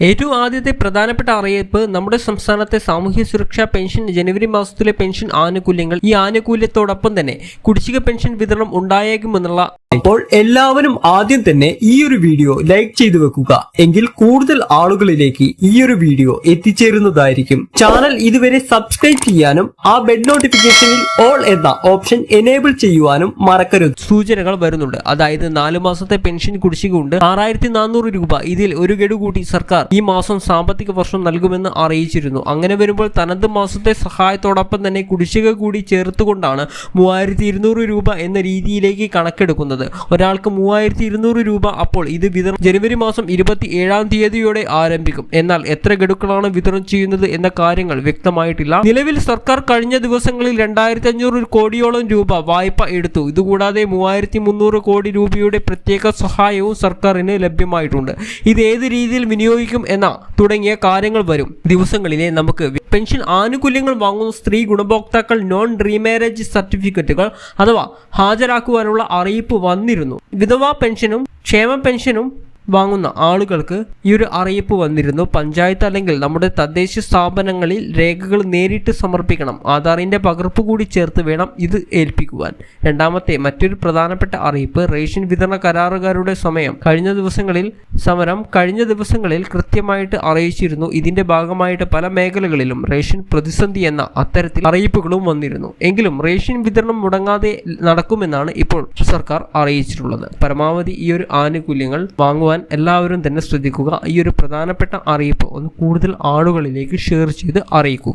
ഏറ്റവും ആദ്യത്തെ പ്രധാനപ്പെട്ട അറിയിപ്പ് നമ്മുടെ സംസ്ഥാനത്തെ സാമൂഹ്യ സുരക്ഷാ പെൻഷൻ ജനുവരി മാസത്തിലെ പെൻഷൻ ആനുകൂല്യങ്ങൾ ഈ ആനുകൂല്യത്തോടൊപ്പം തന്നെ കുടിശ്ശിക പെൻഷൻ വിതരണം ഉണ്ടായേക്കുമെന്നുള്ള അപ്പോൾ എല്ലാവരും ആദ്യം തന്നെ ഈ ഒരു വീഡിയോ ലൈക്ക് ചെയ്തു വെക്കുക. എങ്കിൽ കൂടുതൽ ആളുകളിലേക്ക് ഈ ഒരു വീഡിയോ എത്തിച്ചേരുന്നതായിരിക്കും. ചാനൽ ഇതുവരെ സബ്സ്ക്രൈബ് ചെയ്യാനും ആ ബെഡ് നോട്ടിഫിക്കേഷനിൽ ഓൾ എന്ന ഓപ്ഷൻ എനേബിൾ ചെയ്യുവാനും മറക്കരുത്. സൂചനകൾ വരുന്നുണ്ട്. അതായത് നാലു മാസത്തെ പെൻഷൻ കുടിശ്ശിക ഉണ്ട് ആറായിരത്തി നാനൂറ് രൂപ ഇതിൽ ഒരു ഗഡു കൂട്ടി സർക്കാർ ഈ മാസം സാമ്പത്തിക വർഷം നൽകുമെന്ന് അറിയിച്ചിരുന്നു. അങ്ങനെ വരുമ്പോൾ തനത് മാസത്തെ സഹായത്തോടൊപ്പം തന്നെ കുടിശ്ശിക കൂടി ചേർത്തുകൊണ്ടാണ് മൂവായിരത്തി രൂപ എന്ന രീതിയിലേക്ക് കണക്കെടുക്കുന്നത്. ഒരാൾക്ക് മൂവായിരത്തി ഇരുന്നൂറ് രൂപ അപ്പോൾ ഇത് വിതരണം ജനുവരി മാസം ഇരുപത്തി ഏഴാം തീയതിയോടെ ആരംഭിക്കും. എന്നാൽ എത്ര ഗഡുക്കളാണ് വിതരണം ചെയ്യുന്നത് എന്ന കാര്യങ്ങൾ വ്യക്തമായിട്ടില്ല. നിലവിൽ സർക്കാർ കഴിഞ്ഞ ദിവസങ്ങളിൽ രണ്ടായിരത്തി അഞ്ഞൂറ് കോടിയോളം രൂപ വായ്പ എടുത്തു. ഇതുകൂടാതെ മൂവായിരത്തി മുന്നൂറ് കോടി രൂപയുടെ പ്രത്യേക സഹായവും സർക്കാരിന് ലഭ്യമായിട്ടുണ്ട്. ഇത് ഏത് രീതിയിൽ വിനിയോഗിക്കും എന്ന തുടങ്ങിയ കാര്യങ്ങൾ വരും. ദിവസങ്ങളിലെ നമുക്ക് പെൻഷൻ ആനുകൂല്യങ്ങൾ വാങ്ങുന്ന സ്ത്രീ ഗുണഭോക്താക്കൾ നോൺ റീമാരേജ് സർട്ടിഫിക്കറ്റുകൾ അഥവാ ഹാജരാക്കുവാനുള്ള അറിയിപ്പ് വന്നിരുന്നു. വിധവാ പെൻഷനും ക്ഷേമ പെൻഷനും വാങ്ങുന്ന ആളുകൾക്ക് ഈ ഒരു അറിയിപ്പ് വന്നിരുന്നു. പഞ്ചായത്ത് അല്ലെങ്കിൽ നമ്മുടെ തദ്ദേശ സ്ഥാപനങ്ങളിൽ രേഖകൾ നേരിട്ട് സമർപ്പിക്കണം. ആധാറിന്റെ പകർപ്പ് കൂടി ചേർത്ത് വേണം ഇത് ഏൽപ്പിക്കുവാൻ. രണ്ടാമത്തെ മറ്റൊരു പ്രധാനപ്പെട്ട അറിയിപ്പ് റേഷൻ വിതരണ കരാറുകാരുടെ സമയം. കഴിഞ്ഞ ദിവസങ്ങളിൽ സമരം കഴിഞ്ഞ ദിവസങ്ങളിൽ കൃത്യമായിട്ട് അറിയിച്ചിരുന്നു. ഇതിന്റെ ഭാഗമായിട്ട് പല മേഖലകളിലും റേഷൻ പ്രതിസന്ധി എന്ന അത്തരത്തിൽ അറിയിപ്പുകളും വന്നിരുന്നു. എങ്കിലും റേഷൻ വിതരണം മുടങ്ങാതെ നടക്കുമെന്നാണ് ഇപ്പോൾ സർക്കാർ അറിയിച്ചിട്ടുള്ളത്. പരമാവധി ഈ ഒരു ആനുകൂല്യങ്ങൾ വാങ്ങുവാൻ എല്ലാവരും തന്നെ ശ്രദ്ധിക്കുക. ഈ ഒരു പ്രധാനപ്പെട്ട അറിയിപ്പ് ഒന്ന് കൂടുതൽ ആളുകളിലേക്ക് ഷെയർ ചെയ്ത് അറിയിക്കുക.